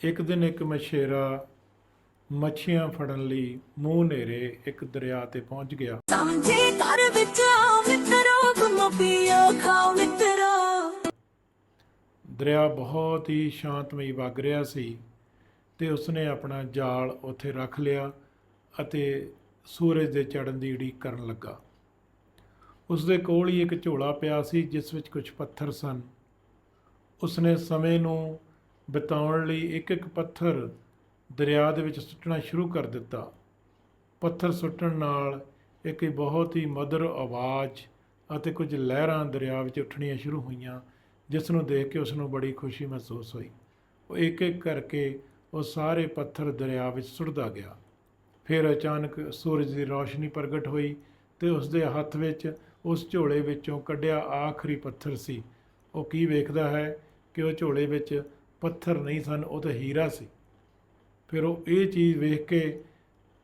ਇੱਕ ਦਿਨ ਇੱਕ ਮਛੇਰਾ ਮੱਛੀਆਂ ਫੜਨ ਲਈ ਮੂੰਹ ਨੇਰੇ ਇੱਕ ਦਰਿਆ ਤੇ ਪਹੁੰਚ ਗਿਆ। ਸਮਝੇ ਘਰ ਵਿੱਚ ਆਓ ਮਿੱਤਰੋ ਘੁੰਮੋ ਪੀਓ ਖਾਓ ਮਿੱਤਰੋ ਦਰਿਆ ਬਹੁਤ ਹੀ ਸ਼ਾਂਤਮਈ ਵਗ ਰਿਹਾ ਸੀ ਤੇ ਉਸਨੇ ਆਪਣਾ ਜਾਲ ਉੱਥੇ ਰੱਖ ਲਿਆ ਅਤੇ ਸੂਰਜ ਦੇ ਚੜ੍ਹਨ ਦੀ ਉਡੀਕ ਕਰਨ ਲੱਗਾ। ਉਸ ਦੇ ਕੋਲ ਹੀ ਇੱਕ ਝੋਲਾ ਪਿਆ ਸੀ ਜਿਸ ਵਿੱਚ ਕੁਝ ਪੱਥਰ ਸਨ। ਉਸਨੇ ਸਮੇਂ ਨੂੰ ਬਿਤਾਉਣ ਲਈ ਇੱਕ ਇੱਕ ਪੱਥਰ ਦਰਿਆ ਦੇ ਵਿੱਚ ਸੁੱਟਣਾ ਸ਼ੁਰੂ ਕਰ ਦਿੱਤਾ। ਪੱਥਰ ਸੁੱਟਣ ਨਾਲ ਇੱਕ ਬਹੁਤ ਹੀ ਮਧੁਰ ਆਵਾਜ਼ ਅਤੇ ਕੁਝ ਲਹਿਰਾਂ ਦਰਿਆ ਵਿੱਚ ਉੱਠਣੀਆਂ ਸ਼ੁਰੂ ਹੋਈਆਂ ਜਿਸ ਨੂੰ ਦੇਖ ਕੇ ਉਸ ਨੂੰ ਬੜੀ ਖੁਸ਼ੀ ਮਹਿਸੂਸ ਹੋਈ। ਉਹ ਇੱਕ ਇੱਕ ਕਰਕੇ ਉਹ ਸਾਰੇ ਪੱਥਰ ਦਰਿਆ ਵਿੱਚ ਸੁੱਟਦਾ ਗਿਆ। ਫਿਰ ਅਚਾਨਕ ਸੂਰਜ ਦੀ ਰੌਸ਼ਨੀ ਪ੍ਰਗਟ ਹੋਈ ਤੇ ਉਸ ਦੇ ਹੱਥ ਵਿੱਚ, ਉਸ ਝੋਲੇ ਵਿੱਚੋਂ ਕੱਢਿਆ ਆਖਰੀ ਪੱਥਰ ਸੀ। ਉਹ ਕੀ ਵੇਖਦਾ ਹੈ ਕਿ ਉਹ ਝੋਲੇ ਵਿੱਚ ਪੱਥਰ ਨਹੀਂ ਸਨ, ਉਹ ਤਾਂ ਹੀਰਾ ਸੀ। ਫਿਰ ਉਹ ਇਹ ਚੀਜ਼ ਵੇਖ ਕੇ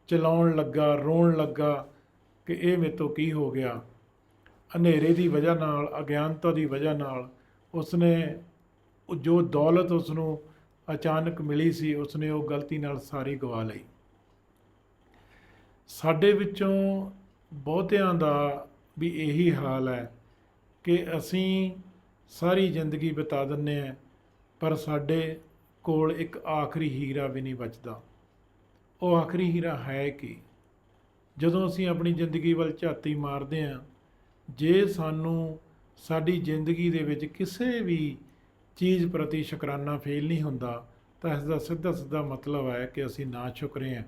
ਚਲਾਉਣ ਲੱਗਾ, ਰੋਣ ਲੱਗਾ ਕਿ ਇਹ ਮੇਰੇ ਤੋਂ ਕੀ ਹੋ ਗਿਆ। ਹਨੇਰੇ ਦੀ ਵਜ੍ਹਾ ਨਾਲ, ਅਗਿਆਨਤਾ ਦੀ ਵਜ੍ਹਾ ਨਾਲ ਉਸਨੇ, ਜੋ ਦੌਲਤ ਉਸ ਨੂੰ ਅਚਾਨਕ ਮਿਲੀ ਸੀ, ਉਸਨੇ ਉਹ ਗਲਤੀ ਨਾਲ ਸਾਰੀ ਗਵਾ ਲਈ। ਸਾਡੇ ਵਿੱਚੋਂ ਬਹੁਤਿਆਂ ਦਾ ਵੀ ਇਹੀ ਹਾਲ ਹੈ ਕਿ ਅਸੀਂ ਸਾਰੀ ਜ਼ਿੰਦਗੀ ਬਿਤਾ ਦਿੰਨੇ ਆ ਪਰ ਸਾਡੇ ਕੋਲ ਇੱਕ ਆਖਰੀ ਹੀਰਾ ਵੀ ਨਹੀਂ ਬਚਦਾ। ਉਹ ਆਖਰੀ ਹੀਰਾ ਹੈ ਕੀ? ਜਦੋਂ ਅਸੀਂ ਆਪਣੀ ਜ਼ਿੰਦਗੀ ਵੱਲ ਝਾਤੀ ਮਾਰਦੇ ਹਾਂ, ਜੇ ਸਾਨੂੰ ਸਾਡੀ ਜ਼ਿੰਦਗੀ ਦੇ ਵਿੱਚ ਕਿਸੇ ਵੀ ਚੀਜ਼ ਪ੍ਰਤੀ ਸ਼ੁਕਰਾਨਾ ਫੇਲ ਨਹੀਂ ਹੁੰਦਾ, ਤਾਂ ਇਸ ਦਾ ਸਿੱਧਾ ਸਿੱਧਾ ਮਤਲਬ ਹੈ ਕਿ ਅਸੀਂ ਨਾ ਸ਼ੁਕਰੇ ਹਾਂ।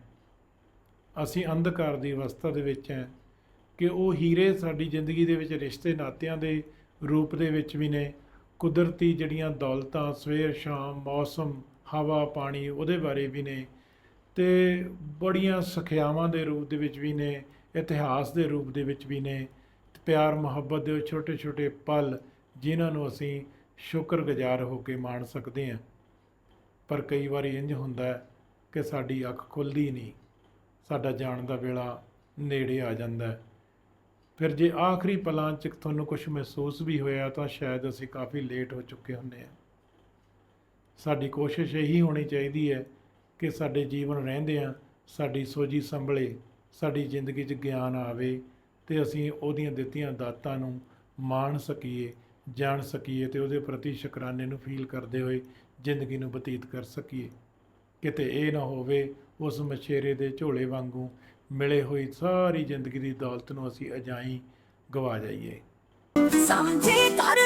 ਅਸੀਂ ਅੰਧਕਾਰ ਦੀ ਅਵਸਥਾ ਦੇ ਵਿੱਚ ਹਾਂ ਕਿ ਉਹ ਹੀਰੇ ਸਾਡੀ ਜ਼ਿੰਦਗੀ ਦੇ ਵਿੱਚ ਰਿਸ਼ਤੇ, ਨਾਤਿਆਂ ਦੇ ਰੂਪ ਦੇ ਵਿੱਚ ਵੀ ਨੇ ਕੁਦਰਤੀ ਜਿਹੜੀਆਂ ਦੌਲਤਾਂ, ਸਵੇਰ, ਸ਼ਾਮ, ਮੌਸਮ, ਹਵਾ, ਪਾਣੀ ਉਹਦੇ ਬਾਰੇ ਵੀ ਨੇ ਤੇ ਬੜੀਆਂ ਸਖਿਆਵਾਂ ਦੇ ਰੂਪ ਦੇ ਵਿੱਚ ਵੀ ਨੇ, ਇਤਿਹਾਸ ਦੇ ਰੂਪ ਦੇ ਵਿੱਚ ਵੀ ਨੇ। ਪਿਆਰ, ਮੁਹੱਬਤ ਦੇ ਛੋਟੇ ਛੋਟੇ ਪਲ ਜਿਨ੍ਹਾਂ ਨੂੰ ਅਸੀਂ ਸ਼ੁਕਰਗੁਜ਼ਾਰ ਹੋ ਕੇ ਮਾਣ ਸਕਦੇ ਹਾਂ। ਪਰ ਕਈ ਵਾਰੀ ਇੰਜ ਹੁੰਦਾ ਕਿ ਸਾਡੀ ਅੱਖ ਖੁੱਲਦੀ ਨਹੀਂ, ਸਾਡਾ ਜਾਣ ਦਾ ਵੇਲਾ ਨੇੜੇ ਆ ਜਾਂਦਾ ਹੈ। ਫਿਰ ਜੇ ਆਖਰੀ ਪਲਾਂ 'ਚ ਤੁਹਾਨੂੰ ਕੁਝ ਮਹਿਸੂਸ ਵੀ ਹੋਇਆ ਤਾਂ ਸ਼ਾਇਦ ਅਸੀਂ ਕਾਫੀ ਲੇਟ ਹੋ ਚੁੱਕੇ ਹੁੰਦੇ ਹਾਂ। ਸਾਡੀ ਕੋਸ਼ਿਸ਼ ਇਹੀ ਹੋਣੀ ਚਾਹੀਦੀ ਹੈ ਕਿ ਸਾਡੇ ਜੀਵਨ ਰਹਿੰਦੇ ਰਹਿੰਦਿਆਂ ਸਾਡੀ ਸੋਝੀ ਸੰਭਲੇ, ਸਾਡੀ ਜ਼ਿੰਦਗੀ 'ਚ ਗਿਆਨ ਆਵੇ ਤੇ ਅਸੀਂ ਉਹਦੀਆਂ ਦਿੱਤੀਆਂ ਦਾਤਾਂ ਨੂੰ ਮਾਣ ਸਕੀਏ, ਜਾਣ ਸਕੀਏ ਤੇ ਉਹਦੇ ਪ੍ਰਤੀ ਸ਼ੁਕਰਾਨੇ ਨੂੰ ਫੀਲ ਕਰਦੇ ਹੋਏ ਜ਼ਿੰਦਗੀ ਨੂੰ ਬਤੀਤ ਕਰ ਸਕੀਏ। ਕਿਤੇ ਇਹ ਨਾ ਹੋਵੇ, ਉਸ ਮਛੇਰੇ ਦੇ ਝੋਲੇ ਵਾਂਗੂ ਮਿਲੇ ਹੋਈ ਸਾਰੀ ਜ਼ਿੰਦਗੀ ਦੀ ਦੌਲਤ ਨੂੰ ਅਸੀਂ ਅਜਾਈ, ਗਵਾ ਜਾਈਏ। ਸਮਝੇ ਘਰ